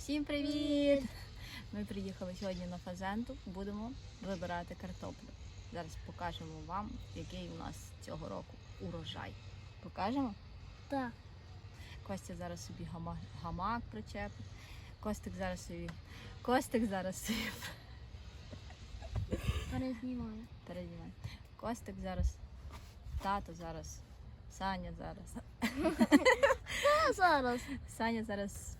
Всім привіт! Ми приїхали сьогодні на фазенту, будемо вибирати картоплю. Зараз покажемо вам, який у нас цього року урожай. Покажемо? Так. Костя зараз собі гама- гамак причепить. Костик зараз собі. Костик зараз собі Перезнімаю. передіває. Костик зараз. Тато зараз. Саня зараз. Саня зараз.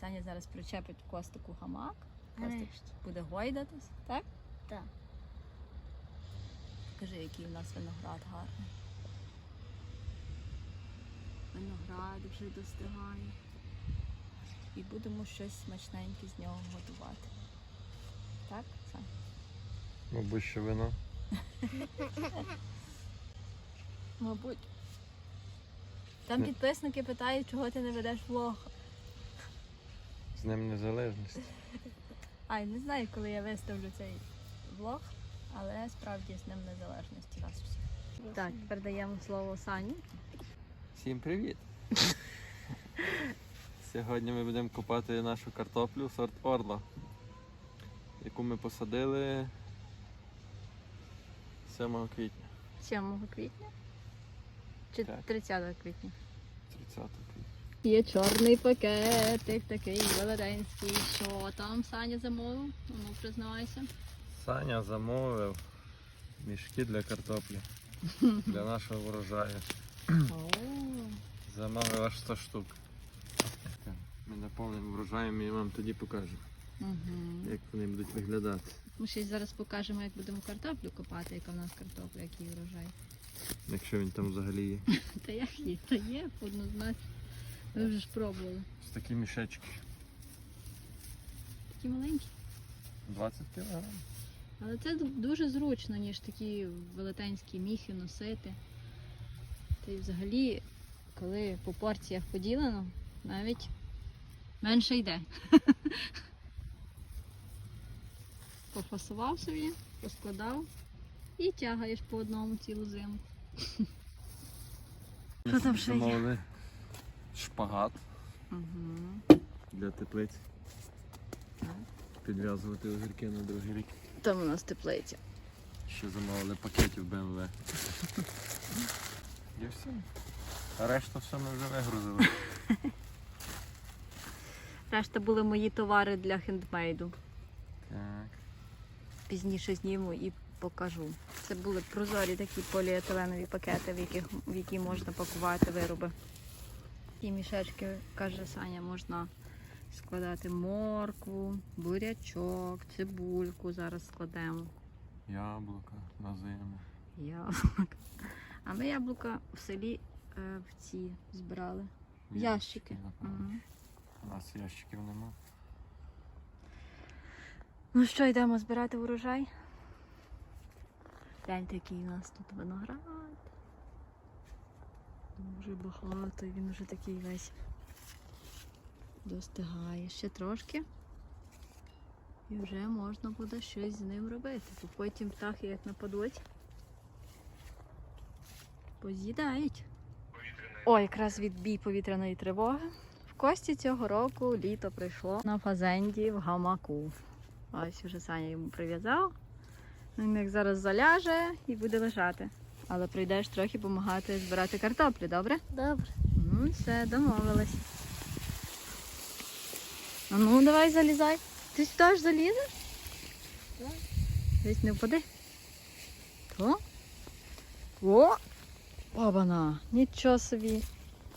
Саня зараз причепить Костику гамак. Костик буде гойдатись, так? Так. Покажи, який у нас виноград гарний. Виноград вже достигає. І будемо щось смачненьке з нього готувати. Так, Сань? Мабуть, що вино. Мабуть. Там підписники питають, чого ти не ведеш влог. З ним незалежність. Ай, не знаю, коли я виставлю цей влог, але справді з ним незалежності вас всіх. Так, передаємо слово Сані. Всім привіт! Сьогодні ми будемо копати нашу картоплю сорт Орла, яку ми посадили 7 квітня, 7 квітня? Чи Так. 30 квітня? 30 квітня. Є чорний пакетик, такий велетенський. Що там Саня замовив? Ну, признавайся. Саня замовив мішки для картоплі для нашого врожаю. Замовив аж 100 штук. Ми наповнимо врожаєм і вам тоді покажемо, Угу. як вони будуть виглядати. Ми ще зараз покажемо, як будемо картоплю копати, яка в нас картопля, який урожай. Якщо він там взагалі є. Та як є? Та є, однозначно. Ми вже ж пробували. Ось такі мішечки. Такі маленькі. 20 кг. Але це дуже зручно, ніж такі велетенські міхи носити. Та й взагалі, коли по порціях поділено, навіть менше йде. Пофасував собі, поскладав і тягаєш по одному цілу зиму. Що там ще є? Шпагат Угу. для теплиць. Підв'язувати огірки на другий рік. Там у нас теплиця. Ще замовили пакетів BMW. І все. А решту все ми вже вигрузили. Решта були мої товари для хендмейду. Так. Пізніше зніму і покажу. Це були прозорі такі поліетиленові пакети, в, яких, в які можна пакувати вироби. І мішечки, каже Саня, можна складати моркву, бурячок, цибульку зараз складемо. Яблука на зиму. Яблука. А ми яблука в селі е, в ці збирали. Ящики. Мгм. У нас ящиків нема. Ну що, йдемо збирати урожай? Гляньте, який у нас тут виноград. Дуже багато, він вже такий весь достигає. Ще трошки. І вже можна буде щось з ним робити. Бо потім птахи як нападуть. Поз'їдають. О, якраз відбій повітряної тривоги. В кості цього року літо прийшло на фазенді в гамаку. Ось уже Саня йому прив'язав. Він як зараз заляже і буде лежати. Але прийдеш трохи допомагати збирати картоплю, добре? Добре. Ну, все, домовились. А ну, давай залізай. Ти сюди ж залізеш? Так. Десь не впади. То? О! Обана! Нічого собі.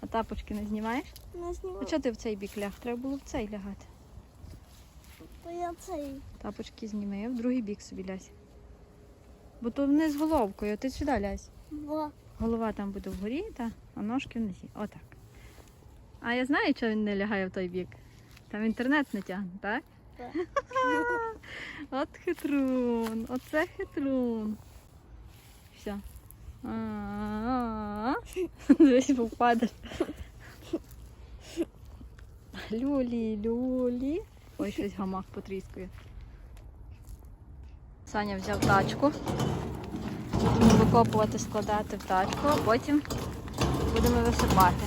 А тапочки не знімаєш? Не знімаю. А чого ти в цей бік ляг? Треба було в цей лягати. Бо я цей. Тапочки зніми, в другий бік собі лязь. Бо то вниз головкою, ти сюди лязь. Бо Голова там буде вгорі, та, а ножки внизі. Отак. А я знаю, чого він не лягає в той бік. Там інтернет не тягне, так? Так. От хитрун, оце хитрун. Все. Дивись, попадеш. Люлі, люлі. Ой, щось гамак потріскує. Саня взяв тачку. Будемо викопувати, складати в тачку, а потім будемо висипати.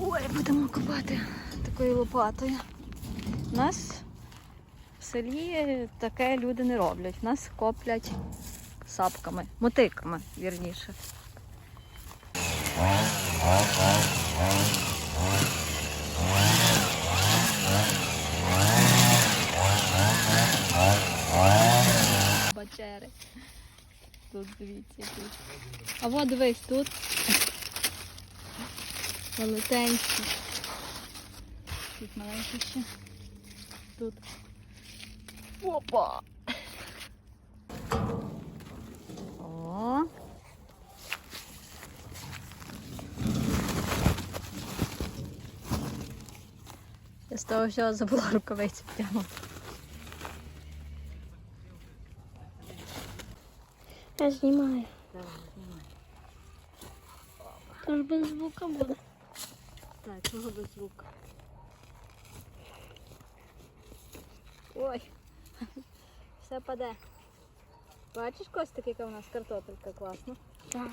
Ой, будемо копати. такою лопатою. У нас в селі таке люди не роблять. У нас коплять сапками, мотиками, вірніше. Тут дивіться тут. А от дивись тут. Велетенські. Тут маленькі ще. Тут. Опа! О! Я з того всього забула рукавиці втягнути. Я знімаю. Тож без звука буде. Так, чого без звука? Ой, все паде. Бачиш, Костик, яка у нас картопелька класна? Так.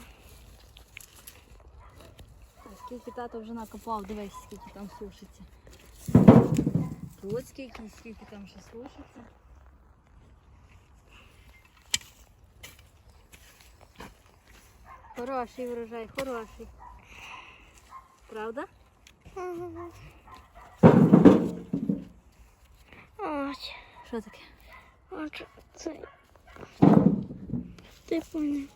А скільки тато вже накопав, дивись, скільки там сушиться. Тут скільки, скільки там ще сушиться. Хороший врожай, хороший. Правда? Ось. Що таке? Ось цей. Ти поняв.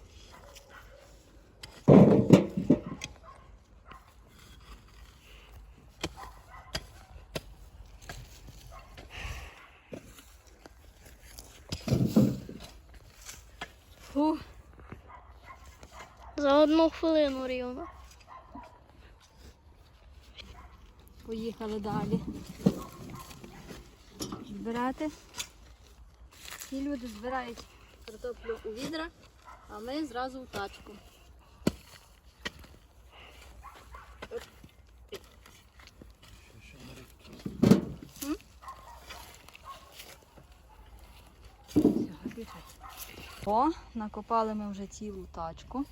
Фу. За одну хвилину рівно. Поїхали далі. Збирати. Ці люди збирають картоплю у відра, а ми зразу в тачку. О, накопали ми вже цілу тачку.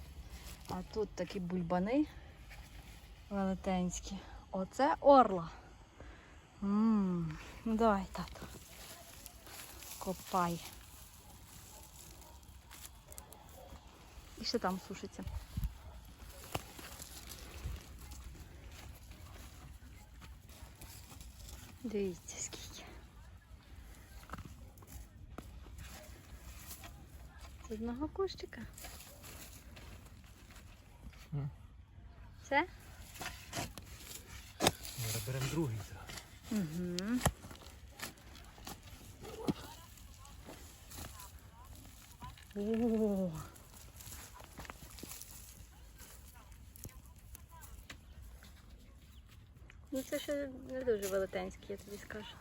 А тут такі бульбани велетенські. Оце орла. Ммм, ну давай, тато. Копай. І ще там сушиться. Дивіться скільки. З одного кущика. Все? Зараз беремо другий зразу. Угу. О. Ну це ще не дуже велетенські, я тобі скажу.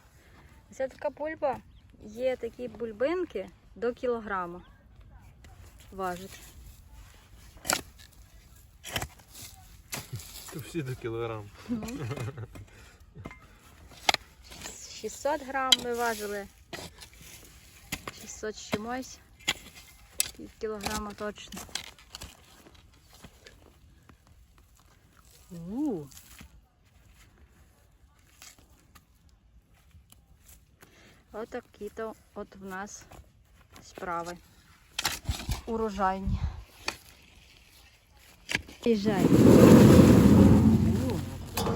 Ця така бульба, є такі бульбинки до кілограма. Важить. Всі до кілограм. 600 грам ми важили. 600 з чимось. Пів кілограма точно. У. Отакі то от в нас справи. Урожайні. Їжджай.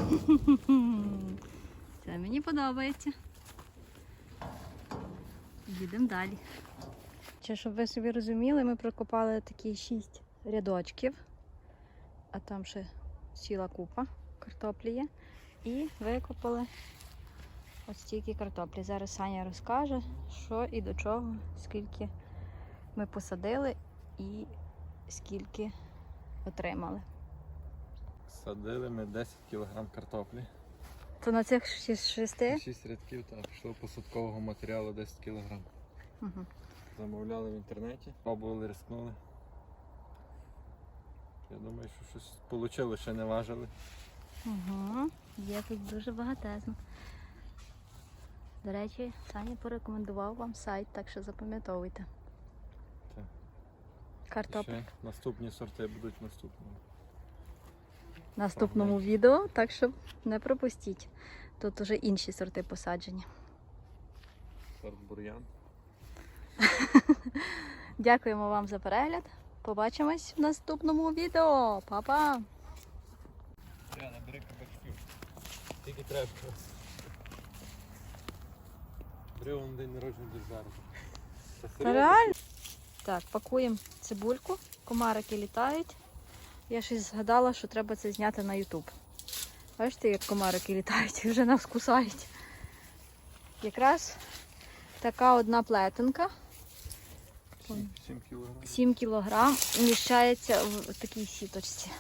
Це мені подобається. Їдемо далі. Чи щоб ви собі розуміли, ми прокопали такі шість рядочків, а там ще ціла купа картоплі є. І викопали ось стільки картоплі. Зараз Саня розкаже, що і до чого, скільки ми посадили і скільки отримали. Садили ми 10 кілограм картоплі. То на цих шість- шести? 6 рядків та пішло посадкового матеріалу 10 кілограм. Угу. Замовляли в інтернеті, пробували, рискнули. Я думаю, що щось вийшло, ще не важили. Угу. Є тут дуже багатезно. До речі, Саня порекомендував вам сайт, так що запам'ятовуйте. Так. Картоп. Ще наступні сорти будуть наступні. Наступному відео, так що не пропустіть. Тут уже інші сорти посаджені. Сорт бур'ян. Дякуємо вам за перегляд. Побачимось в наступному відео. Па-па! Тільки треба. Бери вон день народження зараз. Реально? Так, пакуємо цибульку, комарики літають. Я щось згадала, що треба це зняти на Ютуб. Бачите, як комарики літають, вже нас кусають. Якраз така одна плетенка, Сім- Сім кілограмів. 7 кілограм, вміщається в такій сіточці.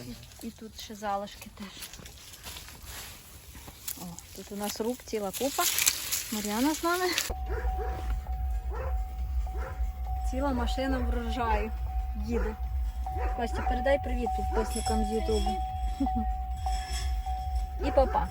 І, і тут ще залишки теж. О, тут у нас рук ціла купа. Мар'яна з нами. Ціла машина врожаю. Їде. Костя, передай привіт підписникам з Ютубу. І папа.